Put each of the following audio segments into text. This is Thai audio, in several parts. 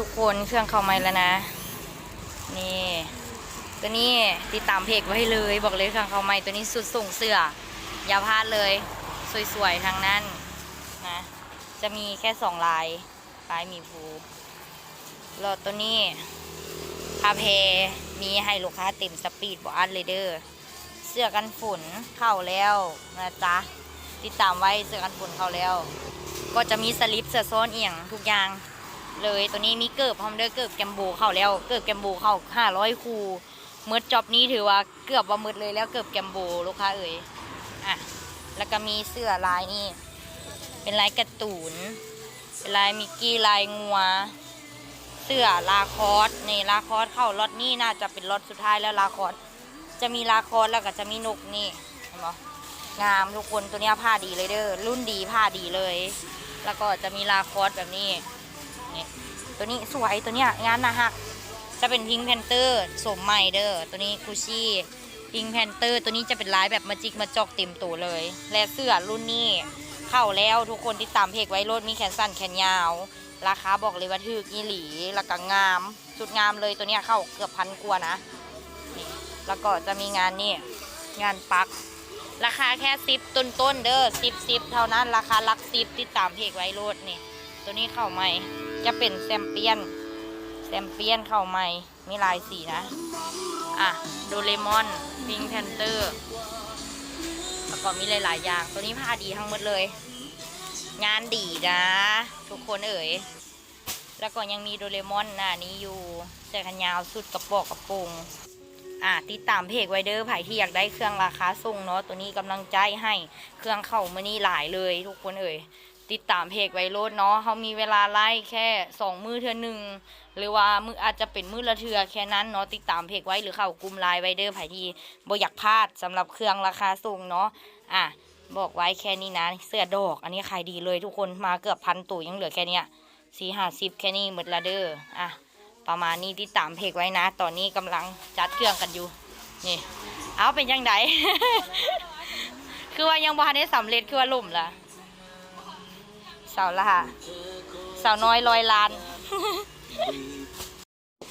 ทุกคนเครื่องเข้าไม้แล้วนะ นี่ตัวนี้ติดตามเพจไว้เลย บอกเลยเครื่องเข้าไม้ตัวนี้สุดส่งเสื้ออย่าพลาดเลย สวยๆทางนั้นนะจะมีแค่สองลายลายมีภูแล้วตัวนี้พาเพมีให้ลูกค้าเต็มสปีดบออัดเลยเดอร์เสื้อกันฝนเข้าแล้วนะจ๊ะติดตามไว้เสื้อกันฝนเข้าแล้ว ก็จะมีสลิปเสื้อโซนเอียงทุกอย่าง เลยตัวนี้มีเกิบพร้อมเด้อเกิบแกมโบเข้าแล้ว เกิบแกมโบเข้าห้าร้อยคูมืดจอบนี้ถือว่าเกือบว่ามืดเลยแล้วเกิบแกมโบลูกค้าเอ่ยอะแล้วก็มีเสื้อลายนี่ เป็นลายกร์ตูนเป็นลายมิกกี้ลายงัว เสื้อลาคอสนี่ลาคอสเข้าล็อตนี้น่าจะเป็นล็อตสุดท้ายแล้วลาคอสจะมีลาคอสแล้วก็จะมีนกนี่เห็นไหมงามทุกคนตัวนี้ผ้าดีเลยเด้อรุ่นดีผ้าดีเลย แล้วก็จะมีลาคอสแบบนี้ นี่ตัวนี้สวยตัวเนี้ยงานนะฮักจะเป็นพิงแพนเตอร์สมใหม่เด้อตัวนี้กุชี่พิงแพนเตอร์ตัวนี้จะเป็นลายแบบมาจิกมาจอกเต็มตัวเลย และเสื้อรุ่นนี้เข้าแล้วทุกคนที่ตามเพจไว้รถมีแขนสั้นแขนยาว ราคาบอกเลยว่าถูกอีหลีแล้วก็งามสุดงามเลยตัวเนี้ยเข้าเกือบพันกว่านะนี่แล้วก็จะมีงานนี่งานปัก ราคาแค่ซิปต้นต้นๆเด้อซิปซิปเท่านั้นราคาลักซิปติดตามเพจไว้รถนี่ตัวนี้เข้าใหม่ จะเป็นแซมเปียน แซมเปียนเข้าใหม่ มีลายสีนะ อะ โดเรมอนพิงแพนเตอร์แล้วก็มีหลาย ๆ อย่าง ตัวนี้ผ้าดีทั้งหมดเลย งานดีนะ ทุกคนเอ๋ย แล้วก็ยังมีโดเรมอนหน้านี้อยู่เสื้อแขนยาวสุดกระโปรงกระโปรงอะติดตามเพจไวเด้อไผ่ที่อยากได้เครื่องราคาส่งเนาะตัวนี้กำลังใจให้เครื่องเข้ามานี่หลายเลย ทุกคนเอ๋ย ติดตามเพจไวโรดเนาะเขามีเวลาไล่แค่สองมือเทือหนึ่งหรือว่ามืออาจจะเป็นมือละเทือแค่นั้นเนาะติดตามเพจไว้หรือเข้ากลุ่มไลน์ไวเดอร์ไผ่ที่บ่อยากพลาดสำหรับเครื่องราคาสูงเนาะอะบอกไว้แค่นี้นะเสื้อดอก อันนี้ขายดีเลยทุกคนมาเกือบพันตัวยังเหลือแค่เนี้ยสี่ห้าสิบแค่นี้หมดละเด้ออะประมาณนี้ติดตามเพจไว้นะ ตอนนี้กำลังจัดเครื่องกันอยู่นี่เอาเป็นยังไงคือว่ายังบ่ทันได้สำเร็จคือว่าล่มละ สาวละค่ะสาวน้อยร้อยล้าน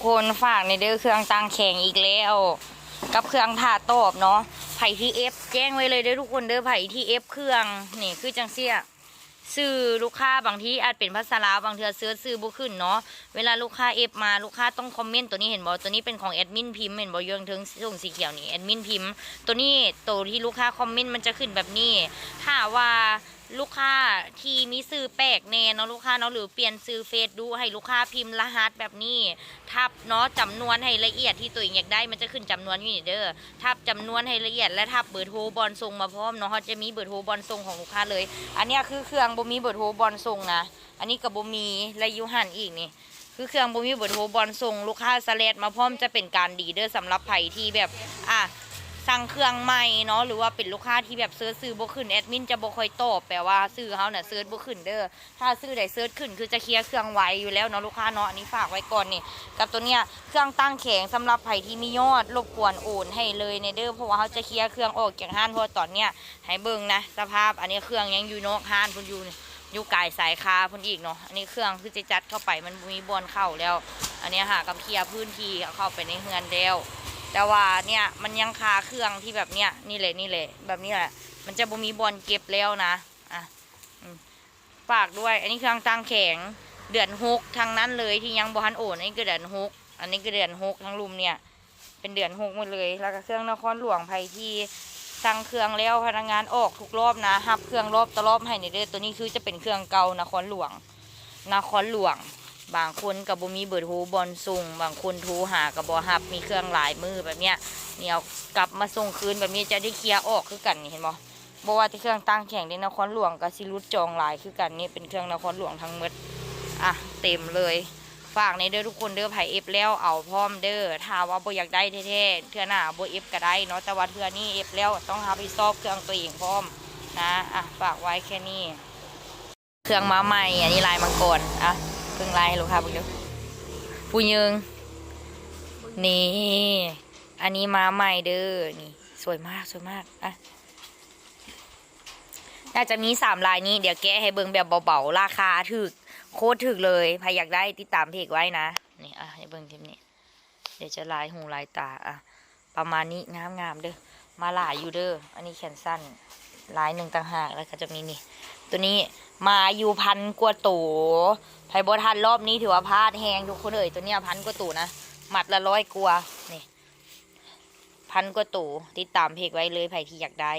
คนฝากในเด้อเครื่องตังแข็งอีกแล้ว กับเครื่องถ่าตอบเนาะไผ่ที่เอฟแจ้งไว้เลยเด้อทุกคนเด้อไผ่ที่เอฟเครื่องนี่คือจังเสียซื้อลูกค้าบางทีอาจเป็นภาษาลาวบางเทือซื้อซื้อบุขึ้นเนาะเวลาลูกค้าเอฟมาลูกค้าต้องคอมเมนต์ตัวนี้เห็นบอตัวนี้เป็นของแอดมินพิมพ์เห็นบอยังถึงส่งสีเขียวนี่แอดมินพิมพ์ ตัวนี้ตัวที่ลูกค้าคอมเมนต์มันจะขึ้นแบบนี้ถ้าว่า ลูกค้าที่มีซื้อแปลกแน่เนาะลูกค้าเนาะหรือเปลี่ยนซื้อเฟซดูให้ลูกค้าพิมพ์รหัสแบบนี้ ทับเนาะจำนวนให้ละเอียดที่ตัวเองอยากได้มันจะขึ้นจำนวนอยู่นี่เด้อทับจำนวนให้ละเอียดและทับเบอร์โทรบอลทรงมาพร้อมเนาะเขาจะมีเบอร์โทรบอลทรงของลูกค้าเลย อันนี้คือเครื่องบ่มีเบอร์โทรบอลทรงนะอันนี้กับบ่มีและยูหันอีกนี่คือเครื่องบ่มีเบอร์โทรบอลส่งลูกค้าสเลดมาพร้อมจะเป็นการดีเด้อสำหรับไผ่ที่แบบอะ สั่งเครื่องใหม่เนาะหรือว่าเป็นลูกค้าที่แบบเซิร์ชซื้อบ่ขึ้นแอดมินจะบ่ค่อยตอบแปลว่าซื้อเฮาน่ะเซิร์ชบ่ขึ้นเด้อถ้าซื้อได้เซิร์ชขึ้นคือจะเคลียร์เครื่องไว้อยู่แล้วเนาะลูกค้าเนาะอันนี้ฝากไว้ก่อนนี่กับตัวเนี้ยเครื่องตั้งแข็งสำหรับไผ่ที่มียอดรบกวนโอนให้เลยในเด้อเพราะว่าเขาจะเคลียร์เครื่องออกจากห้านเพราะว่าตอนเนี้ยให้เบิ่งนะสภาพอันนี้เครื่องยังอยู่นอกห้านพุ่นอยู่อยู่ไกลสายคาพุ่นอีกเนาะอันนี้เครื่องคือจะจัดเข้าไปมันมีบอลเข้าแล้ว อันนี้หากับเคลียร์พื้นที่เข้าไปในเฮือนแล้ว แต่ว่าเนี่ยมันยังคาเครื่องที่แบบเนี้ยนี่แหละนี่แหละแบบนี้แหละมันจะบ่มีบอลเก็บแล้วนะอะฝากด้วย อันนี้เครื่องตั้งแข็งเดือนหกทางนั้นเลยที่ยังบอลโอนอันนี้ก็เดือนหกอันนี้ก็เดือนหกทั้งรุมเนี่ยเป็นเดือนหกหมดเลย แล้วก็เครื่องนครหลวงไพที่สั่งเครื่องแล้วพนักงานออกทุกรอบนะฮับเครื่องรอบตะรอบให้ในเด้อตัวนี้คือจะเป็นเครื่องเก่านครหลวงนครหลวง บางคนกับบ่มีเบอร์โทรบอลส่งบางคนโทรหากับบ่ฮับมีเครื่องหลายมือแบบเนี้ยเนี่ยกลับมาส่งคืนแบบนี้จะได้เคลียร์ออกคือกันนี่เห็นบ่บ่ว่าที่เครื่องตั้งแข่งในนครหลวงกับซิรุดจองหลายคือกันนี่เป็นเครื่องนครหลวงทั้งหมดอะเต็มเลยฝากในเด้อทุกคนเด้อไผเอฟแล้วเอาพร้อมเด้อถ้าว่าบ่อยากได้แท้ๆเทื่อหน้าบ่เอฟก็ได้เนาะแต่ว่าเทื่อนี้เอฟแล้วต้องหาไปซอบเครื่องตัวเองพร้อมนะอะฝากไว้แค่นี้ เครื่องมาใหม่อันนี้ลายมังกรอะ เพิ่งไลายให้ลูกค้าเพิ่งดูผู้ยิงนี่ อันนี้มาใหม่เด้อนี่ สวยมากสวยมากอะน่าจะมีสามลายนี้เดี๋ยวแกะให้เบิ่งแบบเบาๆ ราคาถึกโคตรถึกเลยใครอยากได้ติดตามเพจไว้นะนี่อะให้เบิ่งคลิปนี้ เดี๋ยวจะลายหูลายตาอะประมาณนี้งามงามเด้อมาหลายอยู่เด้ออันนี้แขนสั้นลายหนึ่งต่างหากแล้วก็จะมีนี่ ตัวนี้มาอยู่พันกว่าตัวไพบอทันรอบนี้ถือว่าพลาดแหงทุกคนเอ่ยตัวเนี้ยพันกว่าตัวนะหมัดละร้อยกว่านี่พันกว่าตัวติดตามเพจไว้เลยใครที่อยากได้